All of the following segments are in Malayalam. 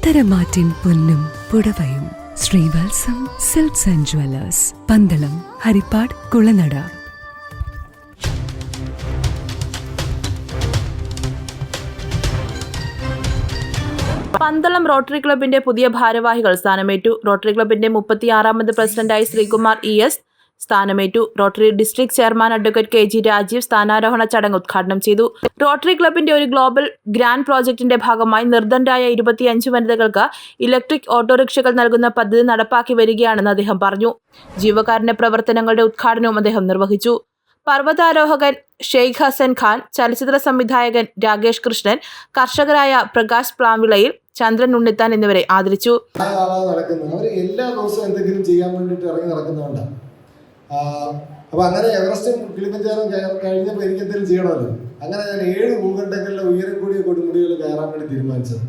ഉത്തരമാറ്റിൻ പൊന്നും പുടവയും. Sreevalsam silks and jewellers Pandalam Harippad Kulanada. Pandalam rotary ക്ലബിന്റെ പുതിയ ഭാരവാഹികൾ സ്ഥാനമേറ്റു. റോട്ടറി ക്ലബിന്റെ മുപ്പത്തിയാറാമത് പ്രസിഡന്റായി Sreekumar E S സ്ഥാനമേറ്റു. Rotary district chairman advocate K G Rajeev സ്ഥാനാരോഹണ ചടങ്ങ് ഉദ്ഘാടനം ചെയ്തു. റോട്ടറി ക്ലബിന്റെ ഒരു ഗ്ലോബൽ ഗ്രാൻഡ് പ്രോജക്ടിന്റെ ഭാഗമായി നിർദ്ധനരായ ഇരുപത്തിയഞ്ച് വനിതകൾക്ക് ഇലക്ട്രിക് ഓട്ടോറിക്ഷകൾ നൽകുന്ന പദ്ധതി നടപ്പാക്കി വരികയാണെന്ന് അദ്ദേഹം പറഞ്ഞു. ജീവകാരുണ്യ പ്രവർത്തനങ്ങളുടെ ഉദ്ഘാടനവും അദ്ദേഹം നിർവഹിച്ചു. പർവതാരോഹകൻ ഷെയ്ഖ് ഹസൻ ഖാൻ ചലച്ചിത്ര സംവിധായകൻ രാകേഷ് കൃഷ്ണൻ കർഷകരായ പ്രകാശ് പ്ലാവിളയിൽ ചന്ദ്രൻ ഉണ്ണിത്താൻ എന്നിവരെ ആദരിച്ചു. എല്ലാ ദിവസവും എന്തെങ്കിലും ചെയ്യാൻ വേണ്ടിയിട്ട് ഇറങ്ങി നടക്കുന്നതുകൊണ്ടാണ്. അപ്പൊ അങ്ങനെ എവറസ്റ്റും കിളിമഞ്ചാറും കഴിഞ്ഞ എനിക്ക് ചെയ്യണമല്ലോ. അങ്ങനെ ഞാൻ ഏഴ് ഭൂഖണ്ഡങ്ങളിലെ ഉയരം കൂടിയ കൊടുമുടികൾ കയറാൻ വേണ്ടി തീരുമാനിച്ചത്.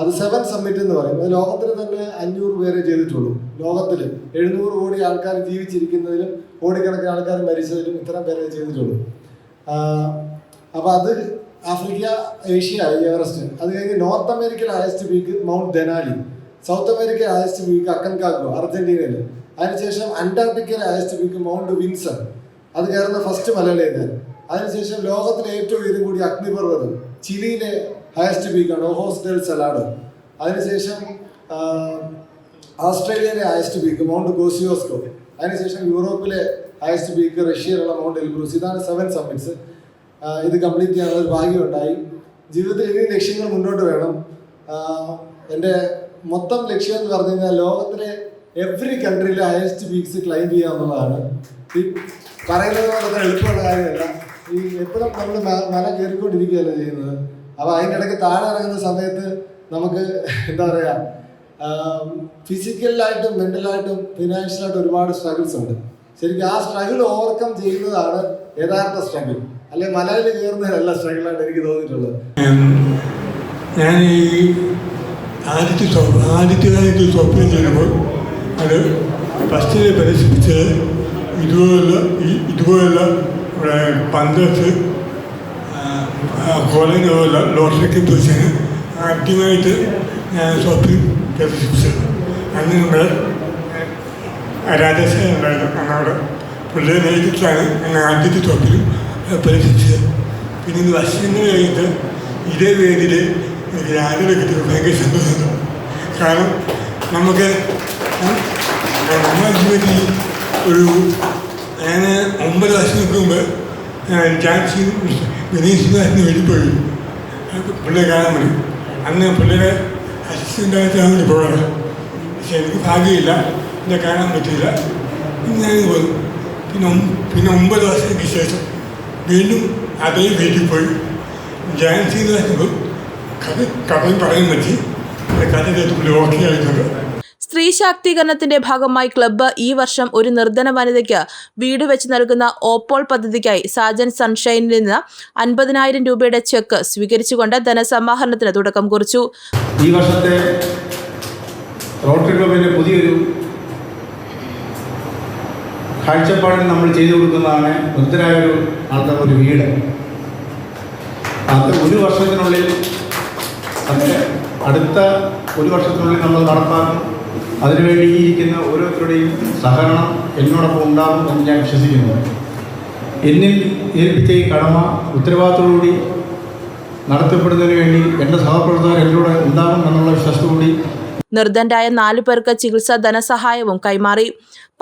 അത് സെവൻ സമ്മിറ്റ് എന്ന് പറയും. ലോകത്തിൽ തന്നെ അഞ്ഞൂറ് പേരെ ചെയ്തിട്ടുള്ളൂ. ലോകത്തിൽ എഴുന്നൂറ് കോടി ആൾക്കാർ ജീവിച്ചിരിക്കുന്നതിലും കോടിക്കണക്കിന് ആൾക്കാർ മരിച്ചതിലും ഇത്തരം പേരെ ചെയ്തിട്ടുള്ളൂ. അപ്പോൾ അത് ആഫ്രിക്ക ഏഷ്യ എവറസ്റ്റ്. അത് കഴിഞ്ഞ് നോർത്ത് അമേരിക്കയിലെ highest peak Mount Denali south അമേരിക്കയിൽ ഹയസ്റ്റ് പീക്ക് അക്കൻകാഗോ അർജന്റീനയിൽ അതിനുശേഷം അന്റാർട്ടിക്കയിലെ ഹയസ്റ്റ് പീക്ക് മൗണ്ട് വിൻസൺ അത് കയറുന്ന ഫസ്റ്റ് മലയാളിയാണ് അതിനുശേഷം ലോകത്തിലെ ഏറ്റവും ഉയരം കൂടി അഗ്നിപർവതം. ചിലിയിലെ ഹയസ്റ്റ് പീക്കാണ് ഓഹോസ് ഡെൽ സലാഡോ അതിനുശേഷം ഓസ്ട്രേലിയയിലെ ഹയസ്റ്റ് പീക്ക് മൗണ്ട് ഗോസിയോസ്കോ അതിനുശേഷം യൂറോപ്പിലെ ഹയസ്റ്റ് പീക്ക് റഷ്യയിലുള്ള മൗണ്ട് എൽബ്രൂസ് ഇതാണ് സെവൻ സമ്മിറ്റ്സ് ഇത് കംപ്ലീറ്റ് ചെയ്യാനുള്ള ഒരു ഭാഗ്യമുണ്ടായി. ജീവിതത്തിൽ ഇനി ലക്ഷ്യങ്ങൾ മുന്നോട്ട് വേണം. എന്റെ മൊത്തം ലക്ഷ്യം എന്ന് പറഞ്ഞു കഴിഞ്ഞാൽ ലോകത്തിലെ എവറി കൺട്രിയിലെ ഹയസ്റ്റ് പീക്സ് ക്ലൈം ചെയ്യുക എന്നുള്ളതാണ് ഈ പറയുന്നത് അത്ര എളുപ്പമുള്ള കാര്യമല്ല. ഈ എപ്പോഴും നമ്മൾ മല കയറിക്കൊണ്ടിരിക്കുകയല്ല ചെയ്യുന്നത്? അപ്പോൾ അതിന്റെ ഇടയ്ക്ക് താഴെ ഇറങ്ങുന്ന സമയത്ത് നമുക്ക് എന്താ പറയുക ഫിസിക്കലായിട്ടും മെന്റലായിട്ടും ഫിനാൻഷ്യലായിട്ടും ഒരുപാട് സ്ട്രഗിൾസ് ഉണ്ട്. ശരിക്കും ആ സ്ട്രഗിൾ ഓവർകം ചെയ്യുന്നതാണ് യഥാർത്ഥ സ്ട്രഗിൾ അല്ലെ മലയിൽ കയറുന്നതല്ല സ്ട്രഗിളായിട്ട് എനിക്ക് തോന്നിയിട്ടുള്ളത്. ഞാൻ ഈ ആദ്യത്തെ ഷോപ്പ് ആദ്യത്തെ കാലത്ത് ഷോപ്പിൽ ചെയ്യുമ്പോൾ അത് ഫസ്റ്റിനെ പ്രദർശിപ്പിച്ചത് ഇതുപോലുള്ള ഇതുപോലുള്ള പന്തത്ത് കോളേജ് പോലുള്ള ലോട്ടറിക്ക് വെച്ചാണ് ആദ്യമായിട്ട് ഞാൻ ഷോപ്പിൽ പ്രദർശിപ്പിച്ചത് അന്ന് നമ്മുടെ രാജേശ്വരൻ ഉണ്ടായിരുന്നു. അന്നവിടെ പുള്ളിയെ നേരിട്ടാണ് ഞാൻ ആദ്യത്തെ ഷോപ്പിൽ പ്രദർശിപ്പിച്ചത് പിന്നെ വർഷങ്ങൾ കഴിഞ്ഞിട്ട് ഇതേ വേദിയിൽ എനിക്ക് രാവിലെ കിട്ടിയത് ഭയങ്കര സന്തോഷം കാരണം നമുക്ക് നമ്മുടെ ജീവിതത്തിൽ ഒരു ഞാൻ ഒമ്പത് വർഷങ്ങൾക്ക് മുമ്പ് ജാൻസി വിനീഷ് ദാസിന് വേണ്ടി പോയി. പുള്ളിയെ കാണാൻ വേണ്ടി. അന്ന് പിള്ളേരെ അസിസ്റ്റന്റായിട്ടാണ് വേണ്ടി പോകാറ് പക്ഷെ എനിക്ക് ഭാഗ്യമില്ല. എന്നെ കാണാൻ പറ്റിയില്ല. ഞാൻ പോകുന്നു പിന്നെ. പിന്നെ ഒമ്പത് വർഷങ്ങൾക്ക് ശേഷം വീണ്ടും അതേ വീട്ടിൽ പോയി. ജാൻസി ദാസിന് കഥ കഥയും പറയും പറ്റി. കഥ കേട്ട് പുള്ളി ഓക്കെ ആയിട്ടുണ്ട് സ്ത്രീ ശാക്തീകരണത്തിന്റെ ഭാഗമായി ക്ലബ്ബ് ഈ വർഷം ഒരു നിർധന വനിതയ്ക്ക് വീട് വെച്ച് നൽകുന്ന ഓപ്പോൾ പദ്ധതിക്കായി സാജൻ സൺഷൈനിൽ നിന്ന് അൻപതിനായിരം രൂപയുടെ ചെക്ക് സ്വീകരിച്ചുകൊണ്ട് ധനസമാഹരണത്തിന് തുടക്കം കുറിച്ചു. ഈ വർഷത്തെ റോട്ടറി ക്ലബിന്റെ പുതിയൊരു കാഴ്ചപ്പാടിൽ നമ്മൾ ചെയ്തു കൊടുക്കുന്നതാണ് വൃദ്ധരായ ഒരു ആൾക്കാർ ഒരു വീട്. അത് ഒരു വർഷത്തിനുള്ളിൽ അത് അടുത്ത ഒരു വർഷത്തിനുള്ളിൽ നമ്മൾ നടപ്പാക്കും. അതിനുവേണ്ടി ഇരിക്കുന്ന ഓരോരുത്തരുടെയും സഹകരണം എന്നോടൊപ്പം ഉണ്ടാകും എന്ന് ഞാൻ വിശ്വസിക്കുന്നു. എന്നിൽ ഏൽപ്പിച്ച ഈ കടമ ഉത്തരവാദിത്തോടുകൂടി നടത്തപ്പെടുന്നതിന് വേണ്ടി എന്റെ സഹപ്രവർത്തകർ എന്നോട് ഉണ്ടാകും എന്നുള്ള വിശ്വാസത്തോടുകൂടി നിർദ്ധനരായ നാലു പേർക്ക് ചികിത്സാ ധനസഹായവും കൈമാറി.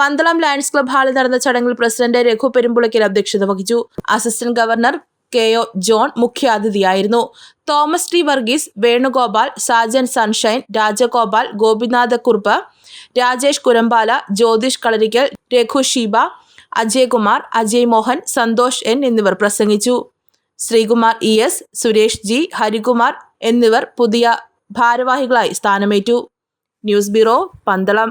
പന്തളം ലയൺസ് ക്ലബ് ഹാളിൽ നടന്ന ചടങ്ങിൽ പ്രസിഡന്റ് രഘു പെരുമ്പുളയ്ക്കൽ അധ്യക്ഷത വഹിച്ചു. Assistant governor K O John മുഖ്യാതിഥിയായിരുന്നു. Thomas T Varghese Venugopal Sajan Sunshine Rajagopal Gopinatha Kurup Rajesh Kurampala Jyothish Kalarikkal Raghu Sheeba Ajaykumar Ajay Mohan Santhosh N എന്നിവർ പ്രസംഗിച്ചു. Sreekumar E S Suresh G Harikumar എന്നിവർ പുതിയ ഭാരവാഹികളായി സ്ഥാനമേറ്റു. News bureau Pandalam.